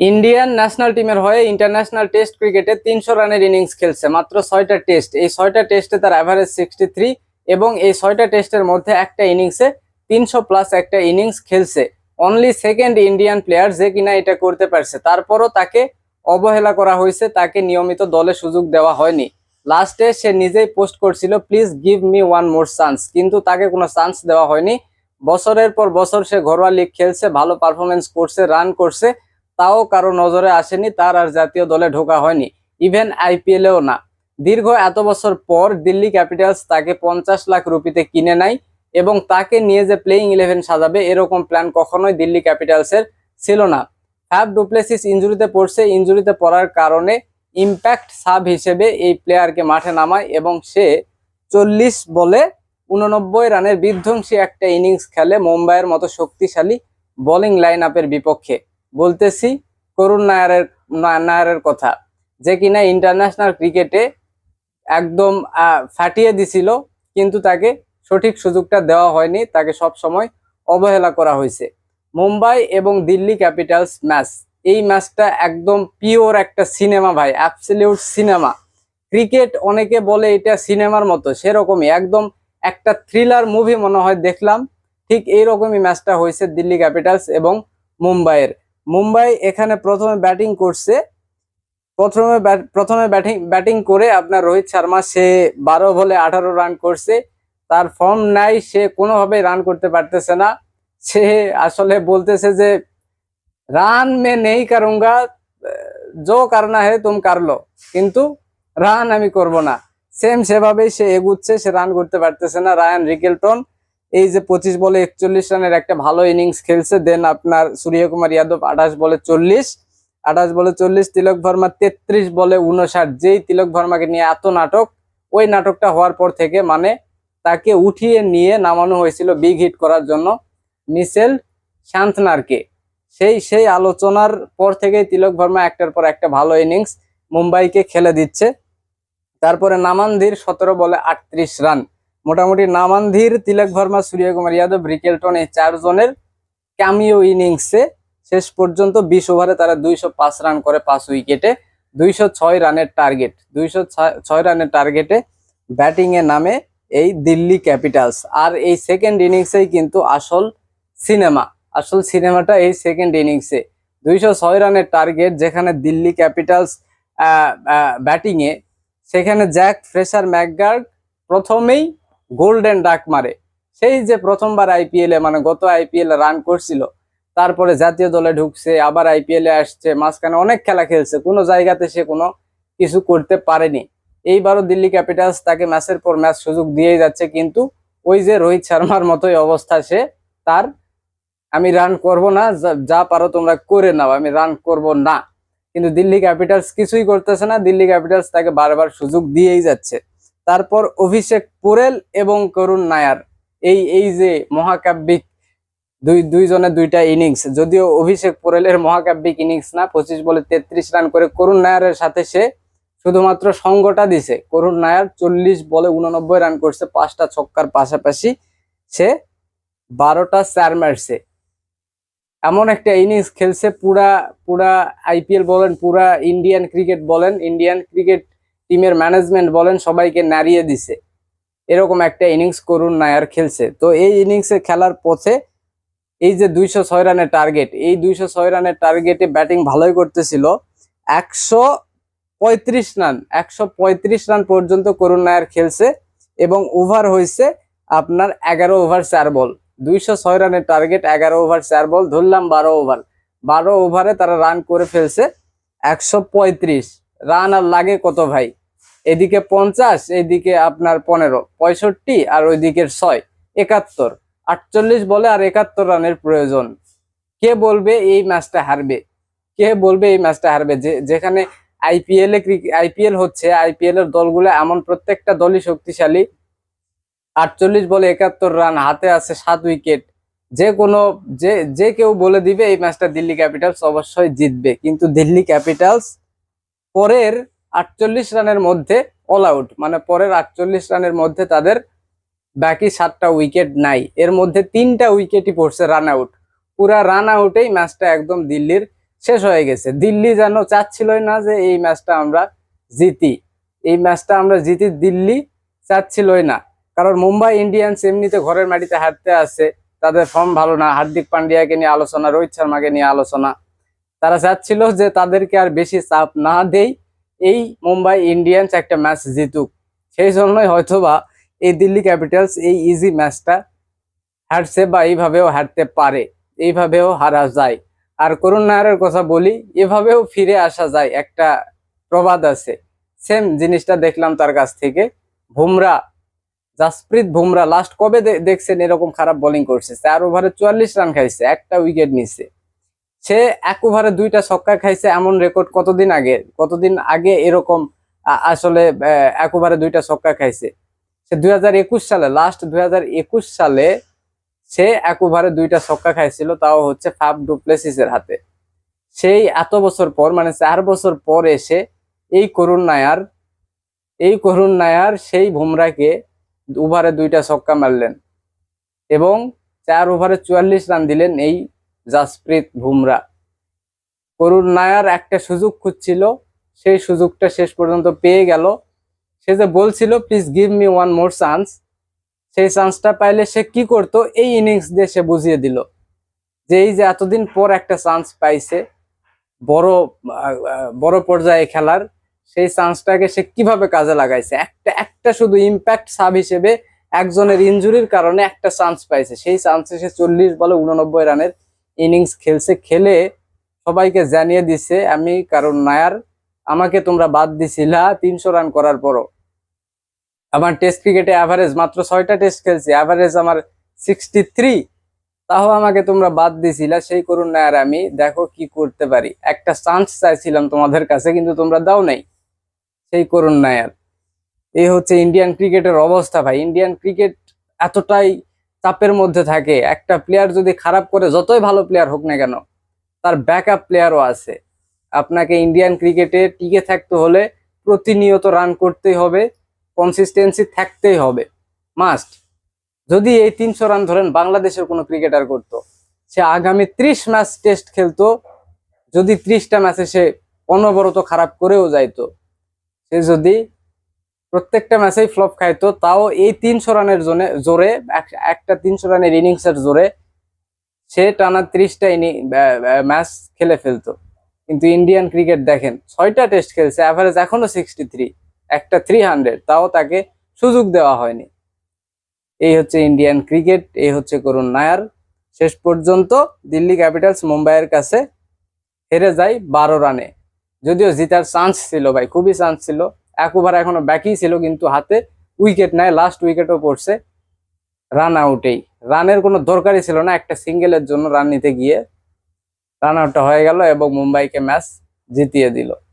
Indian national টিমের হয়ে international test ক্রিকেটে তিনশো রানের ইনিংস খেলছে। মাত্র ছয়টা টেস্ট এই ছয়টা টেস্টে তার অ্যাভারেজ সিক্সটি থ্রি এবং এই ছয়টা টেস্টের মধ্যে একটা ইনিংসে তিনশো প্লাস একটা ইনিংস খেলছে। অনলি সেকেন্ড ইন্ডিয়ান প্লেয়ার যে কিনা এটা করতে পারছে। তারপরও তাকে অবহেলা করা হয়েছে। তাকে নিয়মিত দলে সুযোগ দেওয়া হয়নি। লাস্টে সে নিজেই পোস্ট করছিল please give me one more chance কিন্তু তাকে কোনো চান্স দেওয়া হয়নি। বছরের পর বছর সে ঘরোয়া লিগ খেলছে, ভালো পারফরমেন্স করছে রান করছে। তাও কারও নজরে আসেনি, তার আর জাতীয় দলে ঢোকা হয়নি। ইভেন আইপিএলেও না। দীর্ঘ এত বছর পর দিল্লি ক্যাপিটালস তাকে পঞ্চাশ লাখ রুপিতে কিনে নেয় এবং তাকে নিয়ে যে প্লেইং ইলেভেন সাজাবে, এরকম প্ল্যান কখনোই দিল্লি ক্যাপিটালসের ছিল না। ফ্যাব ডুপ্লেসিস ইঞ্জুরিতে পড়ছে, ইঞ্জুরিতে পড়ার কারণে ইম্প্যাক্ট সাব হিসেবে এই প্লেয়ারকে মাঠে নামায় এবং সে চল্লিশ বলে উননব্বই রানের বিধ্বংসী একটা ইনিংস খেলে মুম্বাইয়ের মতো শক্তিশালী বোলিং লাইন আপের বিপক্ষে। বলতেছি, করুণ নায়ারের নায়ারের কথা। যে কিনা ইন্টারন্যাশনাল ক্রিকেটে একদম ফাটিয়ে দিছিল, কিন্তু তাকে সঠিক সুযোগটা দেওয়া হয়নি, তাকে সব সময় অবহেলা করা হয়েছে। মুম্বাই এবং দিল্লি ক্যাপিটালস ম্যাচ, এই ম্যাচটা একদম পিওর একটা সিনেমা ভাই অ্যাবসলিউট সিনেমা। ক্রিকেট অনেকে বলে এটা সিনেমার মতো, সেরকমই। একদম একটা থ্রিলার মুভি মনে হয় দেখলাম, ঠিক এইরকমই ম্যাচটা হয়েছে দিল্লি ক্যাপিটালস এবং মুম্বাইয়ের। মুম্বাই এখানে প্রথমে ব্যাটিং করছে। প্রথমে প্রথমে ব্যাটিং ব্যাটিং করে আপনার রোহিত শর্মা, সে বারো বলে আঠারো রান করছে। তার ফর্ম নাই, সে কোনোভাবে রান করতে পারতেছে না। সে আসলে বলতেছে যে, রান মে নেই কারুঙ্গা জো কারনা হে তুম কারলো কিন্তু রান আমি করব না। সেম সেভাবেই সে এগুচ্ছে, সে রান করতে পারতেছে না। রায়ান রিকেলটন এই যে পঁচিশ বলে একচল্লিশ রানের একটা ভালো ইনিংস খেলছে দেন আপনার সূর্যকুমার যাদব আঠাশ বলে চল্লিশ, আঠাশ বলে চল্লিশ, তিলক ভার্মা তেত্রিশ বলে উনষাট যেই তিলক ভার্মাকে নিয়ে এত নাটক, ওই নাটকটা হওয়ার পর থেকে মানে তাকে উঠিয়ে নিয়ে নামানো হয়েছিল বিগ হিট করার জন্য মিসেল শান্তনারকে। সেই সেই আলোচনার পর থেকেই তিলক ভার্মা একটার পর একটা ভালো ইনিংস মুম্বাইকে খেলে দিচ্ছে। তারপরে নামানধীর সতেরো বলে আটত্রিশ রান। মোটামুটি নামানধীর তিলক ভার্মা সূর্যকুমার যাদব রিকেলটন এই চারজনের ক্যামিও ইনিংসে শেষ পর্যন্ত বিশ ওভারে তারা দুইশো পাঁচ রান করে পাঁচ উইকেটে দুইশো ছয় রানের টার্গেট দুইশো ছয় রানের টার্গেটে ব্যাটিং এ নামে এই দিল্লি ক্যাপিটালস আর এই সেকেন্ড ইনিংসেই কিন্তু আসল সিনেমা আসল সিনেমাটা এই সেকেন্ড ইনিংসে দুইশো ছয় রানের টার্গেট যেখানে দিল্লি ক্যাপিটালস ব্যাটিংয়ে সেখানে জ্যাক ফ্রেশার ম্যাকগার্ড প্রথমেই গোল্ডেন ডাক মারে। সেই যে প্রথমবার আইপিএল এ মানে গত আইপিএল রান করছিল, তারপরে জাতীয় দলে ঢুকছে, আবার আইপিএল এ আসছে, মাঝখানে অনেক খেলা খেলছে, কোনো জায়গাতে সে কোনো কিছু করতে পারেনি। এইবারও দিল্লি ক্যাপিটালস তাকে ম্যাচের পর ম্যাচ সুযোগ দিয়েই যাচ্ছে, কিন্তু ওই যে রোহিত শর্মার মতোই অবস্থা সে, তার আমি রান করব না, যা পারো তোমরা করে নাও, আমি রান করব না। কিন্তু দিল্লি ক্যাপিটালস কিছুই করতেছে না, দিল্লি ক্যাপিটালস তাকে বারবার সুযোগ দিয়েই যাচ্ছে। তারপর অভিষেক পুরেল এবং করুণ নায়ার। এই এই যে মহাকাব্যিক দুই দুইজনের দুইটা ইনিংস, যদিও অভিষেক পোরেলের মহাকাব্যিক ইনিংস না, পঁচিশ বলে তেত্রিশ রান করে করুণ নায়ারের সাথে সে শুধুমাত্র সঙ্গটা দিছে। করুণ নায়ার চল্লিশ বলে উননব্বই রান করছে, পাঁচটা ছক্কার পাশাপাশি সে বারোটা চার মারছে। এমন একটা ইনিংস খেলছে পুরা পুরা আইপিএল বলেন, পুরা ইন্ডিয়ান ক্রিকেট বলেন। ইন্ডিয়ান ক্রিকেট টিমের ম্যানেজমেন্ট বলেন, সবাইকে নাড়িয়ে দিছে। এরকম একটা ইনিংস করুণ নায়ার খেলছে। তো এই ইনিংসে খেলার পথে এই যে দুইশো ছয় রানের টার্গেট, এই দুইশো ছয় রানের টার্গেটে ব্যাটিং ভালোই করতেছিল। একশো পঁয়ত্রিশ রান, একশো পঁয়ত্রিশ রান পর্যন্ত করুণ নায়ার খেলছে এবং ওভার হয়েছে আপনার এগারো ওভার চার বল। দুইশো ছয় রানের টার্গেট, এগারো ওভার চার বল, ধরলাম বারো ওভার। বারো ওভারে তারা রান করে ফেলছে। একশো পঁয়ত্রিশ, রান আর লাগে কত ভাই? এদিকে পঞ্চাশ, এদিকে আপনার পনেরো, পঁয়ষট্টি আর ওইদিকের ছয়, একাত্তর। আটচল্লিশ বলে আর একাত্তর রানের প্রয়োজন। কে বলবে এই ম্যাচটা হারবে? কে বলবে এই ম্যাচটা হারবে? যে, যেখানে আইপিএল এ আইপিএল হচ্ছে আইপিএল এর দলগুলো এমন প্রত্যেকটা দলই শক্তিশালী। আটচল্লিশ বলে একাত্তর রান, হাতে আছে সাত উইকেট। যে কোনো, যে যে কেউ বলে দিবে এই ম্যাচটা দিল্লি ক্যাপিটালস অবশ্যই জিতবে। কিন্তু দিল্লি ক্যাপিটালস পরের আটচল্লিশ রানের মধ্যে অল আউট মানে পরের আটচল্লিশ রানের মধ্যে তাদের বাকি সাতটা উইকেট নাই। এর মধ্যে তিনটা উইকেটই পড়ছে রান আউট পুরা রান আউটেই ম্যাচটা একদম দিল্লির শেষ হয়ে গেছে। দিল্লি যেন চাচ্ছিলই না যে এই ম্যাচটা আমরা জিতি। এই ম্যাচটা আমরা জিতি, দিল্লি চাচ্ছিলই না। কারণ মুম্বাই ইন্ডিয়ান্স এমনিতে ঘরের মাটিতে হারতে আছে তাদের ফর্ম ভালো না। হার্দিক পান্ডিয়াকে নিয়ে আলোচনা, রোহিত শর্মাকে নিয়ে আলোচনা। তারা চাচ্ছিল যে তাদেরকে আর বেশি চাপ না দেই। এই মুম্বাই ইন্ডিয়ান্স একটা ম্যাচ জিতুক। সেই জন্যই হয়তোবা এই দিল্লি ক্যাপিটালস এই ইজি ম্যাচটা হারছে বা এইভাবেও হারতে পারে, এইভাবেও হারা যায়। আর করুণ নায়ারের কথা বলি, এভাবেও ফিরে আসা যায়, একটা প্রবাদ আছে। সেম জিনিসটা দেখলাম তার কাছ থেকে। বুমরা, জাসপ্রীত বুমরা লাস্ট কবে দেখছেন এরকম খারাপ বোলিং করছে? চার ওভারে চুয়াল্লিশ রান খাইছে, একটা উইকেট নিছে। সে এক ওভারে দুইটা ছক্কা খাইছে এমন রেকর্ড কতদিন আগে? কতদিন আগে এরকম আসলে এক ওভারে দুইটা ছক্কা খাইছে? সে দুই হাজার একুশ সালে লাস্ট দুই হাজার একুশ সালে সে এক ওভারে দুইটা ছক্কা খাইছিল, তাও হচ্ছে ফাফ ডুপ্লেসিসের হাতে। সেই এত বছর পর মানে চার বছর পর এসে এই করুণ নায়ার, এই করুণ নায়ার সেই বুমরাকে ওভারে দুইটা ছক্কা মারলেন এবং চার ওভারে চুয়াল্লিশ রান দিলেন এই জাসপ্রীত বুমরা। করুণ নায়ার একটা সুযোগ খুঁজছিল, সেই সুযোগটা শেষ পর্যন্ত পেয়ে গেল। সে যে বলছিল please give me one more chance সেই চান্সটা পাইলে সে কি করতো? এই ইনিংস দিয়ে সে বুঝিয়ে দিল যে এই যে এতদিন পর একটা চান্স পাইছে, বড় বড় পর্যায়ে খেলার, সেই চান্সটাকে সে কীভাবে কাজে লাগাইছে? একটা একটা শুধু ইম্প্যাক্ট সাব হিসেবে একজনের ইনজুরির কারণে একটা চান্স পাইছে। সেই চান্সে সে চল্লিশ বলে উননব্বই রানের ইনিংস খেলছে, খেলে সবাইকে জানিয়ে দিছে, আমি কারণ নায়ার, আমাকে তোমরা বাদ দিছিলা তিনশো রান করার পরও। আমার টেস্ট ক্রিকেটে অ্যাভারেজ মাত্র ছয়টা টেস্ট খেলছি অ্যাভারেজ আমার সিক্সটি থ্রি তাও আমাকে তোমরা বাদ দিছিলা, সেই করুণ নায়ার আমি, দেখো কি করতে পারি। একটা চান্স চাইছিলাম তোমাদের কাছে, কিন্তু তোমরা দাও নাই। সেই করুণ নায়ার। এই হচ্ছে ইন্ডিয়ান ক্রিকেটের অবস্থা ভাই। ইন্ডিয়ান ক্রিকেট এতটাই চাপের মধ্যে থাকে। একটা প্লেয়ার যদি খারাপ করে, যতই ভালো প্লেয়ার হোক না কেন, তার ব্যাকআপ প্লেয়ারও আছে। আপনাকে ইন্ডিয়ান ক্রিকেটে টিকে থাকতে হলে প্রতিনিয়ত রান করতেই হবে কনসিস্টেন্সি থাকতেই হবে। মাস্ট যদি এই তিনশো রান ধরেন, বাংলাদেশের কোনো ক্রিকেটার করতো, সে আগামী ত্রিশ ম্যাচ টেস্ট খেলতো, যদি ত্রিশটা ম্যাচে সে অনবরত খারাপ করেও যাইতো, সে যদি প্রত্যেকটা ম্যাচেই ফ্লপ খাইতো তাও এই তিনশো রানের জন্য জোরে, এক- একটা তিনশো রানের ইনিংসের জোরে সে টানা ত্রিশটা ইনি ম্যাচ খেলে ফেলতো। কিন্তু ইন্ডিয়ান ক্রিকেট দেখেন, ছয়টা টেস্ট খেলছে অ্যাভারেজ এখনও সিক্সটি থ্রি একটা থ্রি হান্ড্রেড তাও তাকে সুযোগ দেওয়া হয়নি। এই হচ্ছে ইন্ডিয়ান ক্রিকেট, এই হচ্ছে করুণ নায়ার। শেষ পর্যন্ত দিল্লি ক্যাপিটালস মুম্বাইয়ের কাছে হেরে যায় বারো রানে। যদিও জিতার চান্স ছিল ভাই, খুবই চান্স ছিল। এক ওভার এখনও ব্যাকই ছিল, কিন্তু হাতে উইকেট নেয় লাস্ট উইকেটও পড়ছে। রান আউটেই রানের কোনো দরকারই ছিল না, একটা সিঙ্গেলের জন্য রান নিতে গিয়ে রান আউটটা হয়ে গেল এবং মুম্বাইকে ম্যাচ জিতিয়ে দিল।